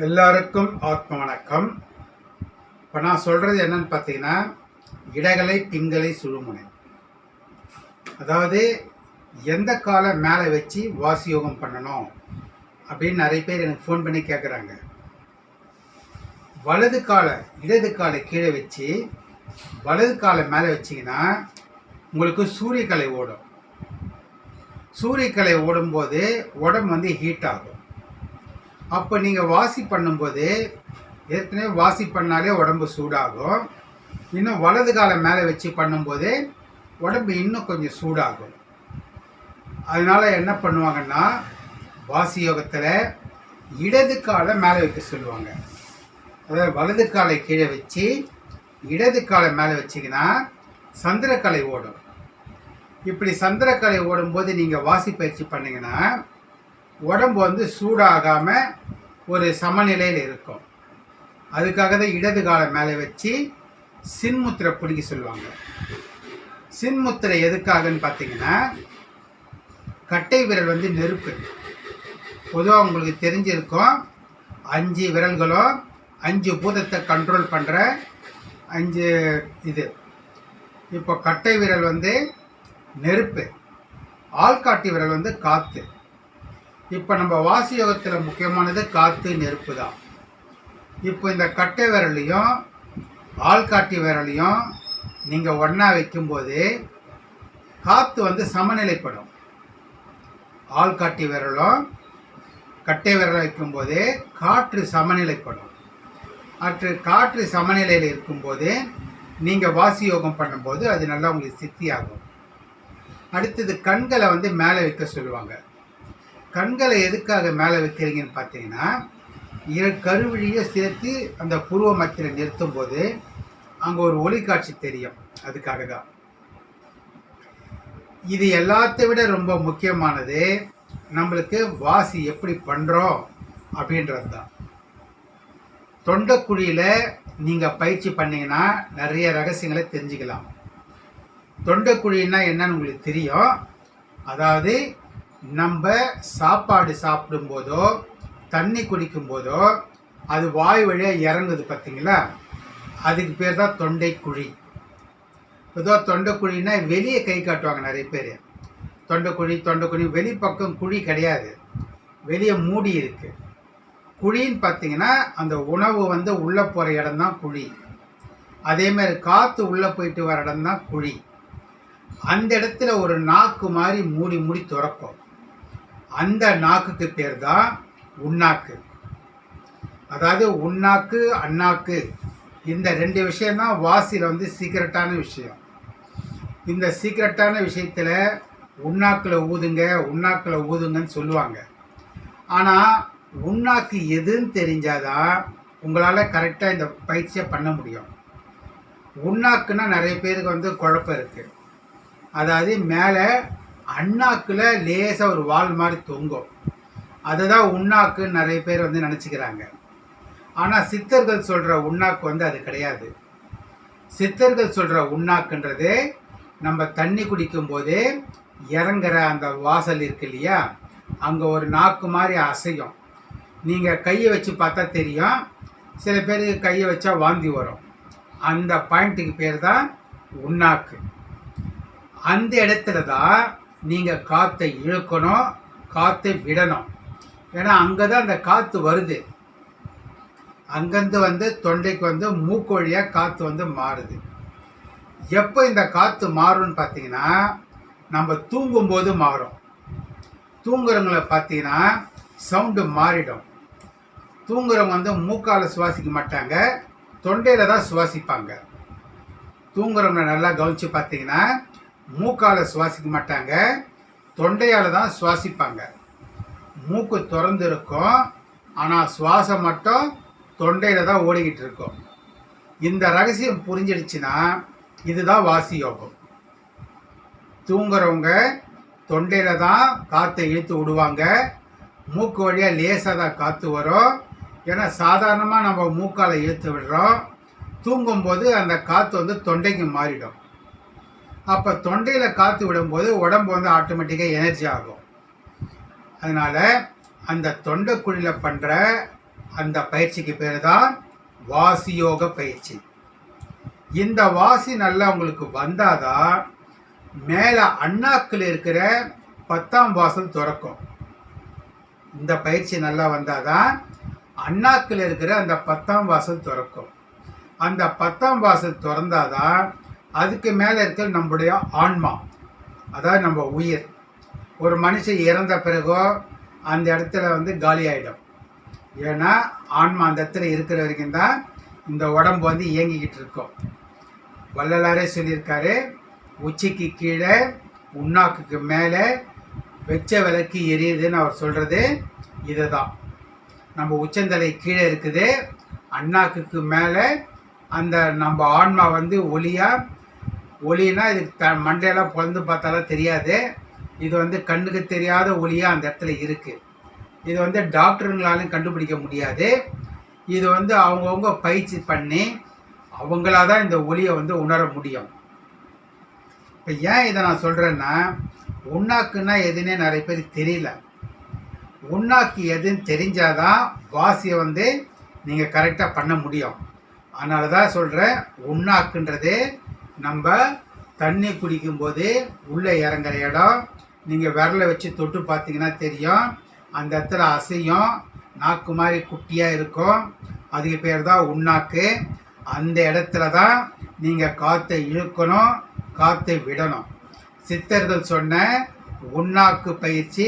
எல்லாருக்கும் ஆத்ம வணக்கம். இப்போ நான் சொல்கிறது என்னன்னு பார்த்தீங்கன்னா இடகலை பிங்கலை சுழுமுனை. அதாவது எந்த காலை மேலே வச்சு வாசி யோகம் பண்ணணும் அப்படின்னு நிறைய பேர் எனக்கு ஃபோன் பண்ணி கேட்குறாங்க வலது காலை இடது காலை கீழே வச்சு வலது காலை மேலே வச்சிங்கன்னா உங்களுக்கு சூரியக்கலை ஓடும். சூரியக்கலை ஓடும்போது உடம்பு வந்து ஹீட் ஆகும். அப்போ நீங்கள் வாசி பண்ணும்போது ஏற்கனவே வாசி பண்ணாலே உடம்பு சூடாகும். இன்னும் வலது காலை மேலே வச்சு பண்ணும்போது உடம்பு இன்னும் கொஞ்சம் சூடாகும். அதனால் என்ன பண்ணுவாங்கன்னா வாசி யோகத்தில் இடது காலை மேலே வைக்க சொல்லுவாங்க. அதாவது வலது காலை கீழே வச்சு இடது காலை மேலே வச்சிங்கன்னா சந்திரக்கலை ஓடும். இப்படி சந்திரக்கலை ஓடும்போது நீங்கள் வாசி பயிற்சி பண்ணீங்கன்னா உடம்பு வந்து சூடாகாமல் ஒரு சமநிலையில் இருக்கும். அதுக்காக தான் இடது காலை மேலே வச்சு சின்முத்திரை பிடிக்க சொல்லுவாங்க. சின்முத்திரை எதுக்காகன்னு பார்த்தீங்கன்னா கட்டை விரல் வந்து நெருப்பு. பொதுவாக உங்களுக்கு தெரிஞ்சிருக்கும் அஞ்சு விரல்களும் அஞ்சு பூதத்தை கண்ட்ரோல் பண்ணுற அஞ்சு இது. இப்போ கட்டை விரல் வந்து நெருப்பு. ஆள்காட்டி விரல் வந்து காற்று இப்போ நம்ம வாசி யோகத்தில் முக்கியமானது காற்று நெருப்பு தான். இப்போ இந்த கட்டை விரலையும் ஆள்காட்டி விரலையும் நீங்கள் ஒன்றா வைக்கும்போது காற்று வந்து சமநிலைப்படும். ஆள்காட்டி விரலும் கட்டை விரலை வைக்கும்போது காற்று சமநிலைப்படும். அற்று காற்று சமநிலையில் இருக்கும்போது நீங்கள் வாசி யோகம் பண்ணும்போது அது நல்லா உங்களுக்கு சித்தியாகும். அடுத்தது கண்களை வந்து மேலே வைக்க சொல்லுவாங்க. கண்களை எதுக்காக மேலே வைக்கிறீங்கன்னு பார்த்தீங்கன்னா இரு கருவிழியை சேர்த்து அந்த புருவ மத்தியில் நிறுத்தும் போது அங்கே ஒரு ஒளிக்காட்சி தெரியும். அதுக்காக தான். இது எல்லாத்தை விட ரொம்ப முக்கியமானது நம்மளுக்கு வாசி எப்படி பண்ணுறோம் அப்படின்றது தான். தொண்டைக்குழியில் நீங்கள் பயிற்சி பண்ணீங்கன்னா நிறைய ரகசியங்களை தெரிஞ்சுக்கலாம். தொண்டைக்குழின்னா என்னன்னு உங்களுக்கு தெரியும். அதாவது நம்ம சாப்பாடு சாப்பிடும்போதோ தண்ணி குடிக்கும்போதோ அது வாய் வழியாக இறங்குது பார்த்தீங்களா அதுக்கு பேர் தான் தொண்டைக்குழி. பொதுவாக தொண்டைக்குழின்னா வெளியே கை காட்டுவாங்க நிறைய பேர். தொண்டைக்குழி தொண்டைக்குழி வெளிப்பக்கம் குழி கிடையாது. வெளியே மூடி இருக்குது குழின்னு பார்த்தீங்கன்னா அந்த உணவு வந்து உள்ளே போகிற இடம் தான் குழி. அதேமாதிரி காற்று உள்ளே போயிட்டு வர இடம் தான் குழி. அந்த இடத்துல ஒரு நாக்கு மாதிரி மூடி மூடி திறக்கும். அந்த நாக்குக்கு பேர் தான் உண்ணாக்கு அதாவது உண்ணாக்கு அண்ணாக்கு. இந்த ரெண்டு விஷயந்தான் வாசியில் வந்து சீக்கிரட்டான விஷயம். இந்த சீக்கிரட்டான விஷயத்தில் உண்ணாக்கில் ஊதுங்க உண்ணாக்கில் ஊதுங்கன்னு சொல்லுவாங்க. ஆனால் உண்ணாக்கு எதுன்னு தெரிஞ்சாதான் உங்களால் கரெக்டாக இந்த பயிற்சியை பண்ண முடியும். உண்ணாக்குன்னா நிறைய பேருக்கு வந்து குழப்பம் இருக்குது அதாவது மேலே அண்ணாக்கில் லேசாக ஒரு வால் மாதிரி தொங்கும். அதுதான் உண்ணாக்குன்னு நிறைய பேர் வந்து நினச்சிக்கிறாங்க. ஆனால் சித்தர்கள் சொல்கிற உண்ணாக்கு வந்து அது கிடையாது. சித்தர்கள் சொல்கிற உண்ணாக்குன்றது நம்ம தண்ணி குடிக்கும்போது இறங்குற அந்த வாசல் இருக்கு இல்லையா? அங்கே ஒரு நாக்கு மாதிரி அசையும். நீங்கள் கையை வச்சு பார்த்தா தெரியும். சில பேருக்கு கையை வச்சா வாந்தி வரும். அந்த பாயிண்ட்டுக்கு பேர் தான் உண்ணாக்கு. அந்த இடத்துல தான் நீங்கள் காற்றை இழுக்கணும் காற்றை விடணும். ஏன்னா அங்கே தான் அந்த காற்று வருது. அங்கேருந்து வந்து தொண்டைக்கு வந்து மூக்கு வழியாக காற்று வந்து மாறுது. எப்போ இந்த காற்று மாறும்னு பார்த்தீங்கன்னா நம்ம தூங்கும்போது மாறும். தூங்குறவங்கள பார்த்தீங்கன்னா சவுண்டு மாறிடும். தூங்குறவங்க வந்து மூக்கால் சுவாசிக்க மாட்டாங்க தொண்டையில் தான் சுவாசிப்பாங்க. தூங்குறவங்களை நல்லா கவனித்து பார்த்தீங்கன்னா மூக்கால் சுவாசிக்க மாட்டாங்க. தொண்டையால் தான் சுவாசிப்பாங்க. மூக்கு திறந்து இருக்கும் ஆனால் சுவாசம் மட்டும் தொண்டையில் தான் ஓடிக்கிட்டு இருக்கும். இந்த ரகசியம் புரிஞ்சிடுச்சுன்னா இதுதான் வாசி யோகம். தூங்குறவங்க தொண்டையில் தான் காற்றை இழுத்து விடுவாங்க. மூக்கு வழியாக லேசாக தான் காற்று வரும். ஏன்னா சாதாரணமாக நம்ம மூக்கால் இழுத்து விடுறோம். தூங்கும்போது அந்த காற்று வந்து தொண்டைக்கு மாறிடும். அப்போ தொண்டையில் காற்று விடும்போது உடம்பு வந்து ஆட்டோமேட்டிக்காக எனர்ஜி ஆகும். அதனால் அந்த தொண்டைக்குழியில் பண்ணுற அந்த பயிற்சிக்கு பேர் தான் வாசியோக பயிற்சி. இந்த வாசி நல்லா உங்களுக்கு வந்தாதான் மேலே அண்ணாக்கில் இருக்கிற பத்தாம் வாசல் திறக்கும். இந்த பயிற்சி நல்லா வந்தாதான் அண்ணாக்கில் இருக்கிற அந்த பத்தாம் வாசல் திறக்கும். அந்த பத்தாம் வாசல் திறந்தாதான் அதுக்கு மேலே இருக்கிற நம்முடைய ஆன்மா. அதாவது நம்ம உயிர். ஒரு மனுஷன் இறந்த பிறகோ அந்த இடத்துல வந்து காலி ஆகிடும் ஏன்னா ஆன்மா அந்த இடத்துல இருக்கிற வரைக்கும் தான் இந்த உடம்பு வந்து இயங்கிக்கிட்டு இருக்கும். வள்ளலாரே சொல்லியிருக்காரு உச்சிக்கு கீழே உண்ணாக்குக்கு மேலே வெச்ச விளக்கு எரியுதுன்னு அவர் சொல்கிறது இதை தான் நம்ம உச்சந்தலை கீழே இருக்குது அண்ணாக்குக்கு மேலே அந்த நம்ம ஆன்மா வந்து ஒளியாக ஒளினா இதுக்கு த மண்டையெல்லாம் பிறந்து பார்த்தாலும் தெரியாது. இது வந்து கண்ணுக்கு தெரியாத ஒளியாக அந்த இடத்துல இருக்குது இது வந்து டாக்டருங்களாலும் கண்டுபிடிக்க முடியாது. இது வந்து அவங்கவுங்க பயிற்சி பண்ணி அவங்களா தான் இந்த ஒளியை வந்து உணர முடியும். இப்போ ஏன் இதை நான் சொல்கிறேன்னா உண்ணாக்குன்னா எதுன்னே நிறைய பேர் தெரியல. உண்ணாக்கு எதுன்னு தெரிஞ்சாதான் வாசியை வந்து நீங்கள் கரெக்டாக பண்ண முடியும். அதனால தான் சொல்கிறேன் உண்ணாக்குன்றது நம்ம தண்ணி குடிக்கும்போது உள்ளே இறங்குற இடம் நீங்கள் விரலை வச்சு தொட்டு பார்த்தீங்கன்னா தெரியும். அந்த இடத்துல அசையும். நாக்கு மாதிரி குட்டியாக இருக்கும். அதுக்கு பேர் தான் உண்ணாக்கு. அந்த இடத்துல தான் நீங்கள் காற்றை இழுக்கணும் காற்றை விடணும். சித்தர்கள் சொன்ன உண்ணாக்கு பயிற்சி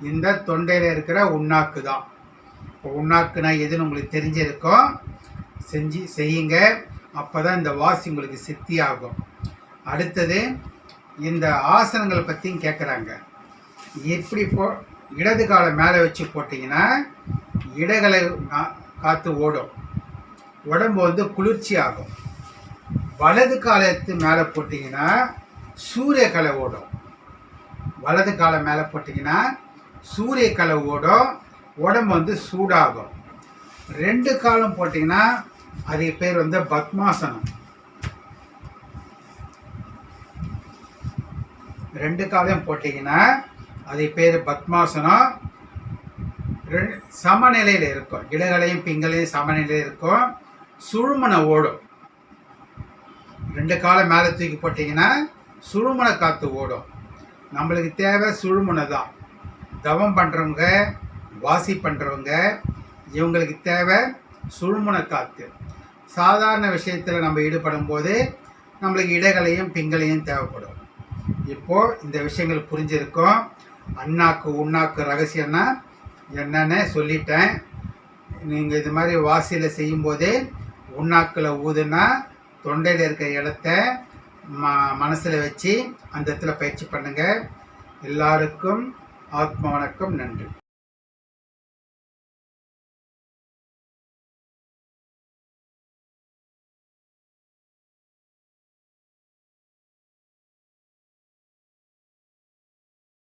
இந்த தொண்டையில் இருக்கிற உண்ணாக்கு தான். இப்போ உண்ணாக்குனா எதுன்னு உங்களுக்கு தெரிஞ்சிருக்கும். செஞ்சு செய்யுங்க. அப்போ தான் இந்த வாசி உங்களுக்கு சித்தி ஆகும் அடுத்தது இந்த ஆசனங்களை பற்றியும் கேட்குறாங்க எப்படி போ இடது காலை மேலே வச்சு போட்டிங்கன்னா இடகளை காற்று ஓடும். உடம்பு வந்து குளிர்ச்சி ஆகும் வலது காலத்து மேலே போட்டிங்கன்னா சூரிய கலை ஓடும். வலது காலம் மேலே போட்டிங்கன்னா சூரிய கலை ஓடும். உடம்பு வந்து சூடாகும். ரெண்டு காலம் போட்டிங்கன்னா அது பேர் வந்து பத்மாசனம். ரெண்டு காலையும் போட்டிங்கன்னா அது பேர் பத்மாசனம். சமநிலையில் இருக்கும். இடகளையும் பிங்களையும் சமநிலையில் இருக்கும். சுழுமனை ஓடும். ரெண்டு காலம் மேலே தூக்கி போட்டிங்கன்னா சுழுமனை காற்று ஓடும். நம்மளுக்கு தேவை சுழுமனை தான். தவம் பண்ணுறவங்க வாசி பண்ணுறவங்க இவங்களுக்கு தேவை சுழுமனை காற்று சாதாரண விஷயத்தில் நம்ம ஈடுபடும் போது நம்மளுக்கு இடைகளையும் பிங்களையும் தேவைப்படும். இப்போது இந்த விஷயங்கள் புரிஞ்சிருக்கும். அண்ணாக்கு உண்ணாக்கு ரகசியம்னா என்னன்னு சொல்லிட்டேன். நீங்கள் இது மாதிரி வாசியில் செய்யும்போதே உண்ணாக்கில் ஊதுனா தொண்டையில் இருக்கிற இடத்த ம மனசில் வச்சு அந்த இடத்துல பயிற்சி பண்ணுங்கள் எல்லாருக்கும் ஆத்ம வணக்கம் நன்றி.